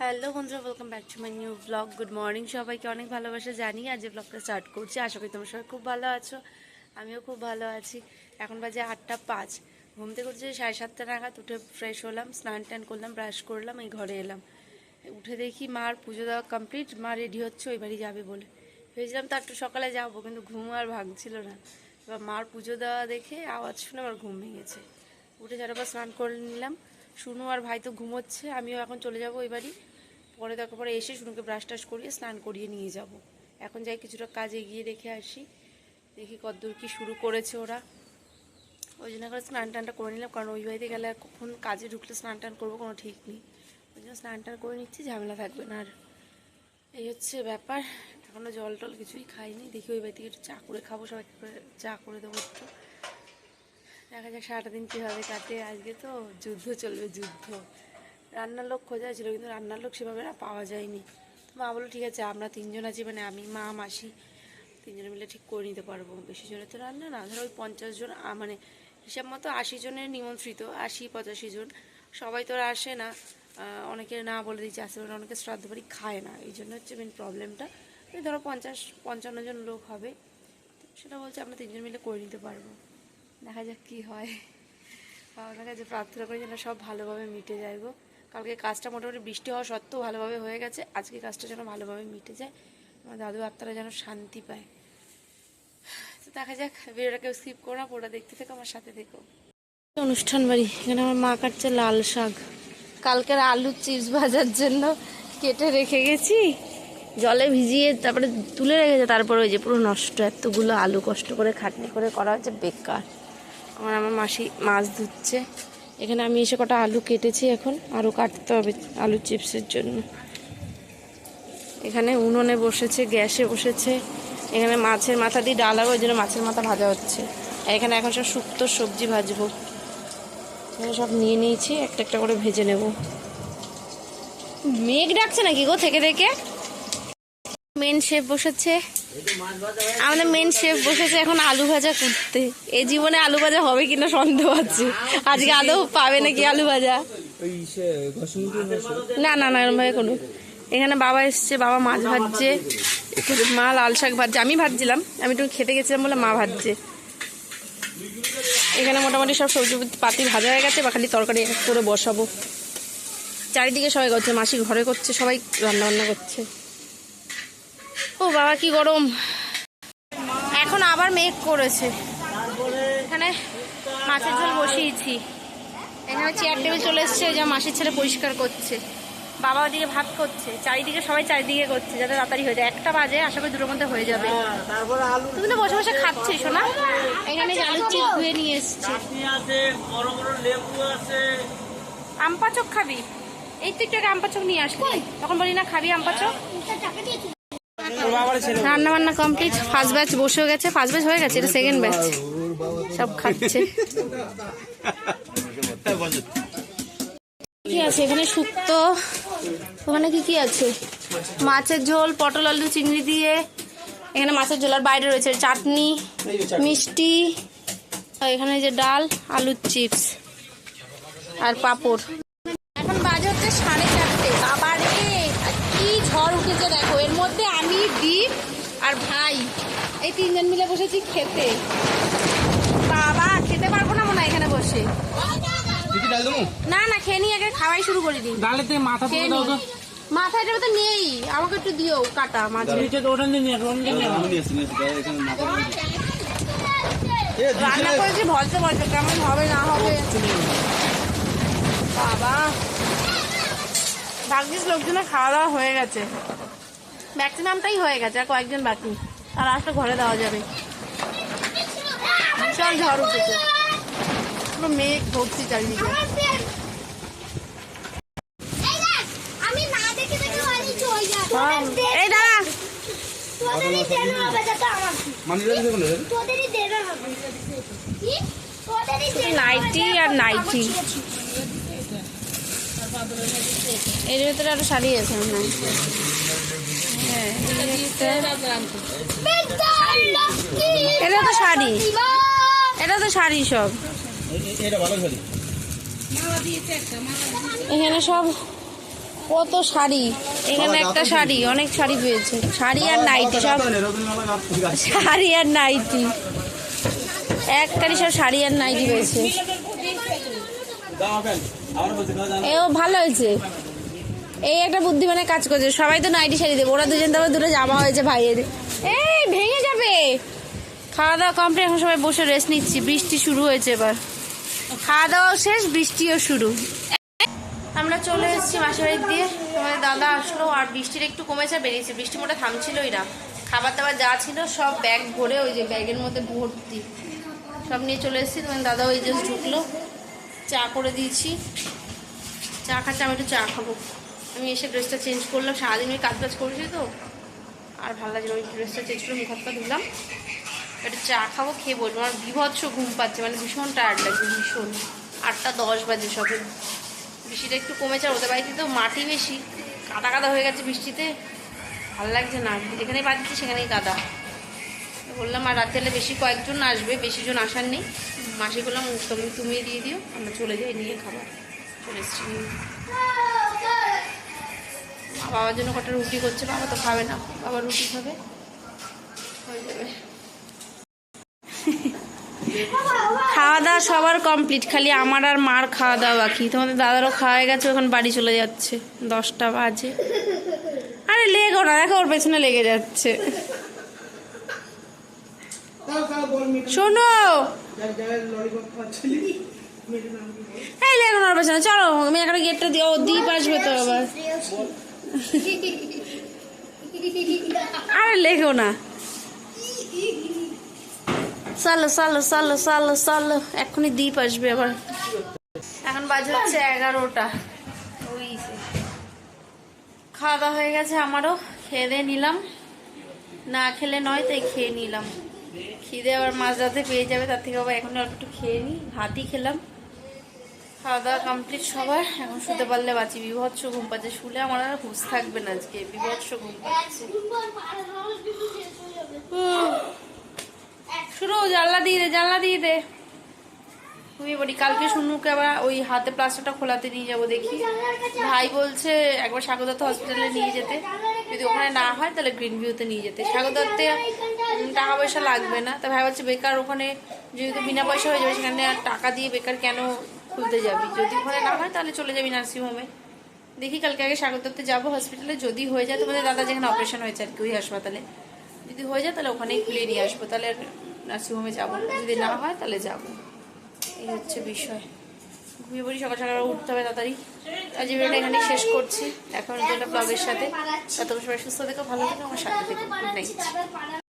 Hello বন্ধুরা welcome back to my new blog good morning সবাইকে, অনেক ভালোবাসা জানি আজ এই ব্লগটা স্টার্ট করছি। আশা করি তোমরা সবাই খুব ভালো আছো, আমিও খুব ভালো আছি। এখন বাজে আটটা পাঁচ, ঘুম থেকে উঠছে সাড়ে সাতটা নাগাদ উঠে ফ্রেশ হলাম, স্নান টান করলাম ব্রাশ করলাম, এই ঘরে এলাম। উঠে দেখি মার পুজো দেওয়া কমপ্লিট মা রেডি হচ্ছে, ওই বাড়ি যাবে বলে। ভেবেছিলাম তো একটু সকালে যাব, কিন্তু ঘুম আর ভাঙছিল না। এবার মার পুজো দেওয়া দেখে আওয়াজ শুনে আবার ঘুম ভেঙেছে উঠে চারবার স্নান করে নিলাম। শুনু আর ভাই তো ঘুমোচ্ছে, আমিও এখন চলে যাব ওই বাড়ি। পরে তারপর পরে এসে শুনুকে ব্রাশ টাশ করিয়ে স্নান করিয়ে নিয়ে যাব। এখন যাই কিছুটা কাজ এগিয়ে রেখে আসি। দেখি কতদূর কি শুরু করেছে ওরা। ওই জন্য করে স্নান টানটা করে নিলাম, কারণ ওই বাড়িতে গেলে কখন কাজে ঢুকলে স্নান টান করব, কোনো ঠিক নেই। ওই জন্য স্নান টান করে নিচ্ছি, ঝামেলা থাকবে না আর। এই হচ্ছে ব্যাপার এখনও জল টল কিছুই খাইনি। দেখি ওই বাড়িতে একটু চা করে খাব সবাইকে করে চা করে দেবো একটু। দেখা যাক সারাটা দিন কীভাবে কাটে। আজকে তো যুদ্ধ চলবে, যুদ্ধ। রান্নার লোক খোঁজা ছিল, কিন্তু রান্নার লোক সেভাবে আর পাওয়া যায়নি। মা বলো ঠিক আছে, আমরা তিনজন আছি মানে আমি, মা, মাসি, তিনজনে মিলে ঠিক করে নিতে পারব। বেশি জনের তো রান্না না, ধরো ওই পঞ্চাশ জন মানে হিসাব মতো আশি জনের নিমন্ত্রিত, আশি, পঁচাশি জন। সবাই তো আসে না অনেকে না বলে দিচ্ছে আসে না অনেকে শ্রাদ্ধ বাড়ি খায় না। এই জন্য হচ্ছে মেন প্রবলেমটা ধরো পঞ্চাশ, পঞ্চান্ন জন লোক হবে, সেটা বলছে আমরা তিনজন মিলে করে নিতে পারব। দেখা যাক কি হয়। বাবার কাছে প্রার্থনা করি যেন সব ভালোভাবে মিটে যায় গো। কালকে কাজটা মোটামুটি বৃষ্টি হওয়া সত্ত্বেও ভালোভাবে হয়ে গেছে। আজকে কাজটা যেন ভালোভাবে মিটে যায়। আমার দাদু আত্মারা যেন শান্তি পায়। তো দেখা যাক ভিডিওটাকে স্কিপ করো পুরোটা দেখতে থেকো, আমার সাথে থেকো। অনুষ্ঠান বাড়ি, এখানে আমার মা কাটছে লাল শাক। কালকের আলু চিপস ভাজার জন্য কেটে রেখে গেছি। জলে ভিজিয়ে তারপরে তুলে রেখেছে, তারপরে ওই যে পুরো নষ্ট, এতগুলো আলু কষ্ট করে খাটনি করে করা হচ্ছে, বেকার। আমার আমার মাসি মাছ ধুচ্ছে। এখানে আমি এসে কটা আলু কেটেছি এখন, আরও কাটতে হবে আলু চিপসের জন্য। এখানে উনুনে বসেছে, গ্যাসে বসেছে। এখানে মাছের মাথা দিয়ে ডাল ওই জন্য মাছের মাথা ভাজা হচ্ছে। আর এখানে এখন সব শুক্তো সবজি ভাজবো। এখানে সব নিয়ে নিয়েছি, একটা একটা করে ভেজে নেব। মেঘ ডাকছে নাকি গো থেকে থেকে? মেন শেফ বসেছে। আমাদের মেন শেফ বসেছে এখন আলু ভাজা করতে। এই জীবনে আলু ভাজা হবে কিনা সন্দেহ আছে। আজকে আদৌ পাবে নাকি আলু ভাজা? না না না এরকম ভাবে কোনো। এখানে বাবা এসছে, বাবা মাছ ভাজছে, মা লাল শাক ভাজছে। আমি ভাজছিলাম, আমি একটু খেতে গেছিলাম বলে মা ভাজছে। এখানে মোটামুটি সব সবজি পাতি ভাজা হয়ে গেছে বা খালি তরকারি করে বসাবো। চারিদিকে সবাই করছে, মাসি ঘরে করছে, সবাই রান্না বান্না করছে। ও বাবা, কি গরম। এখন আবার মেঘ করেছে। এখানে মাছের ঝোল বসিয়েছি। এখানে চেয়ার টেবিল চলে এসছে, যা মাসির ছেলে পরিষ্কার করছে। বাবা ওদিকে ভাত করছে। চারিদিকে, সবাই চারিদিকে করছে, যাতে তাড়াতাড়ি হয়ে যায়। একটা বাজে, আশা করি দুটোর মধ্যে হয়ে যাবে। তুমি তো বসে বসে খাচ্ছিস শোনা এখানে আলুর চিপ ধুয়ে নিয়ে এসছে। আমপাচক খাবি? এই তো একটু আমপাচক নিয়ে আসলি। তখন বলি, না, খাবি আমপাচক রান্না বান্না কমপ্লিট ফার্স্ট ব্যাচ বসেও গেছে ফার্স্ট ব্যাচ হয়ে গেছে, এটা সেকেন্ড ব্যাচ সব খাচ্ছে। কি আছে এখানে? শুক্তো। ওখানে কি কি আছে? মাছের ঝোল, পটল, আলু, চিংড়ি দিয়ে। এখানে মাছের ঝোল, আর বাইরে রয়েছে চাটনি, মিষ্টি, আর এখানে যে ডাল, আলুর চিপস, আর পাঁপড়। এখন বাজে হচ্ছে সাড়ে চারটে। বাবা রে কি ঝড় উঠেছে দেখো। এর মধ্যে আর ভাই এই তিনজন মিলে বসেছি খেতে। বাবা খেতে পারব না মনে হয় এখানে বসে। ডাল না না খেয়ে নিই আগে খাওয়াই শুরু করে দিন ডালেতে মাথা তুলে দাও তো। মাথা এটা তো নেই। আমাকে একটু দিও কাটা মাঝে। নিচে তো ওটা নিয়ে ওটা নিয়ে রান্না করেছি ভলতে ভলতে কেমন হবে না হবে। বাবা। ভাগ্যিস লোকজনের খাওয়া দাওয়া হয়ে গেছে। ম্যাক্সিমামটাই হয়ে গেছে আর কয়েকজন বাকি। আর আসলে ঘরে দেওয়া যাবে। বিশাল ঝড় উঠেছে। পুরো মেঘ ভর্তি চারিদিকে। আমি না দেখে দেখে বাড়ি চলে যাব এই দাঁড়া। তোদেরই দেনা হবে যাতে আমার মানিটা দেখুন তোদেরই দেনা হবে কি তোদেরই দেনা নাইটি আর নাইটি এর ভেতরে আরও শাড়ি আছে মনে হয় হ্যাঁ এই একটা। এটা তো শাড়ি। এটা তো শাড়ি সব। এখানে সব কত শাড়ি। এখানে একটা শাড়ি অনেক শাড়ি পেয়েছে। শাড়ি আর নাইটি সব শাড়ি। আর নাইটি। একটারই সব শাড়ি আর নাইটি পেয়েছে এও ভালো হয়েছে। এই একটা বুদ্ধিমানের কাজ করছে। সবাই তো নাইটি শাড়ি দেবে। ওরা দুজন তারপর দুটো জামা হয়েছে ভাইয়ের। এই, ভেঙে যাবে। খাওয়া দাওয়া কমপ্লিট এখন সবাই বসে রেস্ট নিচ্ছি। বৃষ্টি শুরু হয়েছে এবার। খাওয়া দাওয়াও শেষ, বৃষ্টিও শুরু। আমরা চলে এসেছি মাসের বাড়ি দিয়ে তোমাদের দাদা আসলো, আর বৃষ্টির একটু কমেছে, বেরিয়েছে। বৃষ্টি মোটা থামছিলই না। খাবার দাবার যা ছিল, সব ব্যাগ ভরে ওই যে ব্যাগের মধ্যে ভর্তি। সব নিয়ে চলে এসেছি। তোমার দাদা ওই জাস্ট ঢুকলো। চা করে দিয়েছি। চা খাচ্ছে, আমি একটু চা খাব। আমি এসে ড্রেসটা চেঞ্জ করলাম, সারাদিন ওই কাজ বাজ করেছি তো। আর ভালো লাগছে ওই ড্রেসটা চেঞ্জ করে মুখ হাত পা ধুলাম। একটা চা খাব, খেয়ে বলব আমার বিভৎস ঘুম পাচ্ছে মানে ভীষণ টায়ার্ড লাগছে, ভীষণ। আটটা দশ বাজে সবে বৃষ্টিটা একটু কমেছে, আর ওদের বাড়িতে তো মাটি বেশি। কাদা কাদা হয়ে গেছে বৃষ্টিতে। ভালো লাগছে না। যেখানেই বাজছে সেখানেই কাদা। বললাম, আর রাতে বেশি কয়েকজন আসবে, বেশি জন আসার নেই। মাসি বললাম তুমি তুমি দিয়ে দিও, আমরা চলে যাই, নিয়ে খাবার। চলে এসছি। বাবার জন্য কটা রুটি করছে, বাবা তো খাবে না। বাবা রুটি খাবে। খাওয়া দাওয়া সবার কমপ্লিট, খালি আমার আর মার খাওয়া দাওয়া বাকি। তোমাদের দাদারও খাওয়া গেছে, এখন বাড়ি চলে যাচ্ছে। দশটা বাজে। আরে লেগো না, দেখো ওর পেছনে লেগে যাচ্ছে। শোনো। এই লেগো না পেছনে, চলো আমি একটা গেটটা দিয়ে ও দ্বীপ আসবে তো আবার। আরে লেগো না। চলো চলো চলো চলো চলো। এখনই দ্বীপ আসবে আবার। এখন বাজে হচ্ছে এগারোটা। ওই খাওয়া দাওয়া হয়ে গেছে আমারও। খেয়ে নিলাম। না খেলে নয়, তাই খেয়ে নিলাম। খিদে আবার মাঝরাতে পেয়ে যাবে, তার থেকে আবার এখন একটু খেয়ে নিই ভাতই খেলাম। খাওয়া দাওয়া কমপ্লিট সবার। এখন শুতে পারলে বাঁচি। বিভৎস ঘুম পাচ্ছে। শুলে আমার আর হুঁশ থাকবে না আজকে। বিভৎস ঘুম পাচ্ছে। শুরু জানলা দিয়ে দে জানলা দিয়ে দে। ঘুমিয়ে পড়ি। কালকে শুনুকে আবার ওই হাতে প্লাস্টারটা খোলাতে নিয়ে যাব দেখি। ভাই বলছে একবার স্বাগতত্ত হসপিটালে নিয়ে যেতে। যদি ওখানে না হয় তাহলে গ্রিন ভিউতে নিয়ে যেতে। স্বাগতত্তে উম, টাকা পয়সা লাগবে না। তা ভাই বলছে বেকার ওখানে যেহেতু বিনা পয়সা হয়ে যাবে সেখানে আর টাকা দিয়ে বেকার কেন খুলতে যাবি। যদি ওখানে না হয় তাহলে চলে যাবি নার্সিংহোমে দেখি কালকে আগে স্বাগতত্তে যাব হসপিটালে যদি হয়ে যায়, তোমাদের দাদা যেখানে অপারেশন হয়েছে আর কি, ওই হাসপাতালে। যদি হয়ে যায়, তাহলে ওখানেই খুলিয়ে নিয়ে আসব। তাহলে আর নার্সিংহোমে যাব যদি না হয়, তাহলে যাব। এই হচ্ছে বিষয়। ঘুমিয়ে পড়ি, সকাল সকাল উঠতে হবে তাড়াতাড়ি। আজ ভিডিওটা এখানেই শেষ করছি। এখন একটা ব্লগের সাথে। ততক্ষণ সবাই সুস্থ থেকো, ভালো থেকো, আমার সাথে থেকো। Good night